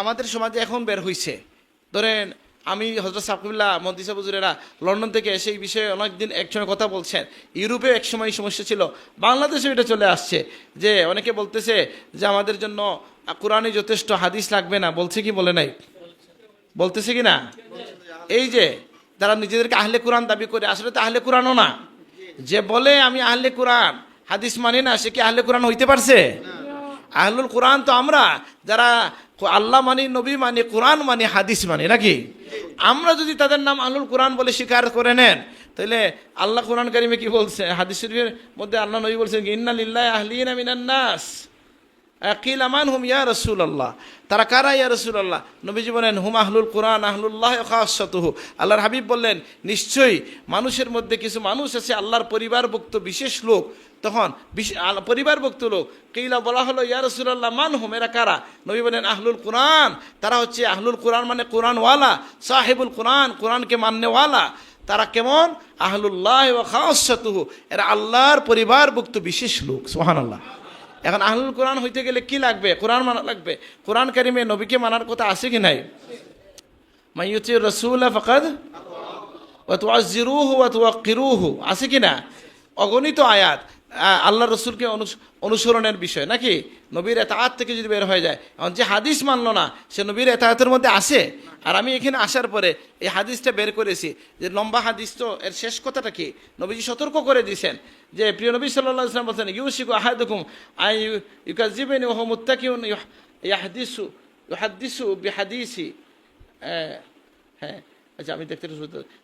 আমাদের সমাজে এখন বের হইছে। ধরেন, আমি হজরত সাকিবুল্লাহ মন্ত্রী সাহুজুরেরা লন্ডন থেকে এসে এই বিষয়ে অনেকদিন একসঙ্গে কথা বলছেন। ইউরোপে একসময় সমস্যা ছিল। বাংলাদেশে এটা চলে আসছে যে অনেকে বলতেছে যে আমাদের জন্য কোরআনে যথেষ্ট হাদিস লাগবে না। বলছে কি, বলে নাই? বলতেছে কি না? এই যে তারা নিজেদেরকে আহলে কোরআন দাবি করে, আসলে তো আহলে কোরআনও না। যে বলে আমি আহলে কোরআন, হাদিস মানি না, সে কি আহলে কোরআন হইতে পারছে? আহলুল কোরআন তো আমরা, যারা আল্লাহ মানি, নবী মানি, কোরআন মানি, হাদিস মানি, নাকি? আমরা যদি তাদের নাম আহলুল কোরআন বলে স্বীকার করে নেন, তাহলে আল্লাহ কোরআন কারিমে কি বলছে? হাদিস শরীফের মধ্যে আল্লাহ নবী বলছেন ইন্না লিল্লাহ আহলিনা নাস। আকিল আমান হুম ইয়া রসুল আল্লাহ তারা কারা ইয়া রসুল আল্লাহ নবীজি বলেন, হুম আহলুল কোরআন আহলুল্লাহ খাসতুহু আল্লাহর হাবিব বললেন, নিশ্চয়ই মানুষের মধ্যে কিছু মানুষ আছে, আল্লাহর পরিবারভুক্ত বিশেষ লোক তখন আল- পরিবারভুক্ত লোক কেইলা বলা হলো, ইয়া রসুল্লাহ মান হুম? এরা কারা? নবী বলেন, আহলুল কোরআন। তারা হচ্ছে আহলুল কোরআন মানে কোরআনওয়ালা, সাহেবুল কোরআন, কোরআনকে মান্যওয়ালা তারা কেমন? আহলুল্লাহ ও খাসতুহু। এরা আল্লাহর পরিবারভুক্ত বিশেষ লোক সোহান আল্লাহ এখন আহলুল কোরআন হইতে গেলে কি লাগবে? কোরআন মানা লাগবে? কোরআন কারিমে নবীকে মানার কথা আছে কি নাই? মাইয়ুতি রসুল ফকাদ ও তুয়াজিরুহু ও তুয়াক্কিরুহু আছে কি না? অগণিত আয়াত। আল্লাহ রসুলকে অনুস- অনুসরণের বিষয় নাকি? নবীর এতাহাত থেকে যদি বের হয়ে যায় এখন যে হাদিস মানলো না সে নবীর এতাহাতের মধ্যে আসে? আর আমি এখানে আসার পরে এই হাদিসটা বের করেছি যে লম্বা হাদিস তো এর শেষ কথাটা কি? নবীজি সতর্ক করে দিয়েছেন যে প্রিয় নবী সাল্লাহ ইসলাম বলছেন ইউসিকু আহাদুকুম আই ইউকাজিবেন মুত্তাকিউন ইয়াহদিসু ইউহাদ্দিসু বিহাদিসি। আহ, হ্যাঁ। আচ্ছা আমি দেখতে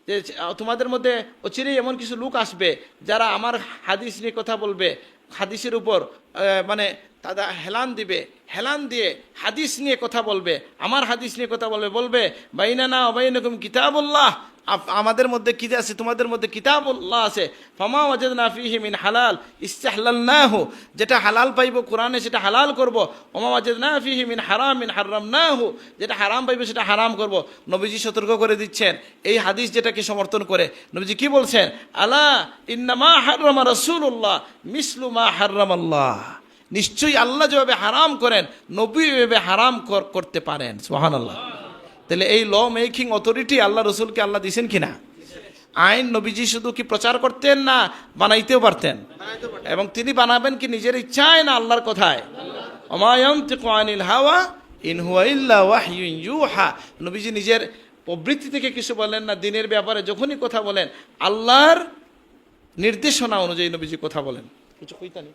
যে তোমাদের মধ্যে অচিরেই এমন কিছু লোক আসবে যারা আমার হাদিস নিয়ে কথা বলবে, হাদিসের উপর মানে তারা হেলান দিবে। হেলান দিয়ে হাদিস নিয়ে কথা বলবে, আমার হাদিস নিয়ে কথা বলবে বলবে বাইনা না অবাইনকুম কিতাবুল্লাহ। আমাদের মধ্যে কি আছে? তোমাদের মধ্যে কিতাবুল্লাহ আছে। ফামা ওয়াজেদ নাফিহি মিন হালাল ইস্তাহলাল না হো যেটা হালাল পাইব কোরআনে, সেটা হালাল করব। ওমা ওয়াজেদ নাফিহি মিন হারাম মিন হারাম না হো যেটা হারাম পাইব, সেটা হারাম করব। নবীজি সতর্ক করে দিচ্ছেন, এই হাদিস যেটাকে সমর্থন করে। নবীজি কি বলছেন? আলা ইন্নামা হাররামা রাসূলুল্লাহ মিসলু মা হাররামাল্লাহ। নিশ্চয়ই আল্লাহ যেভাবে হারাম করেন, নবী এভাবে হারাম করতে পারেন সোহান আল্লাহ তাহলে এই ল মেকিং অথরিটি আল্লাহ রসুলকে আল্লাহ দিছেন কিনা আইন নবীজি শুধু কি প্রচার করতেন না বানাইতেও পারতেন? এবং তিনি বানাবেন কি নিজের ইচ্ছায় না আল্লাহর কথায়? হাওয়া নবীজি নিজের প্রবৃত্তি থেকে কিছু বলেন না, দিনের ব্যাপারে যখনই কথা বলেন, আল্লাহর নির্দেশনা অনুযায়ী নবীজি কথা বলেন। কিছু কইতানি?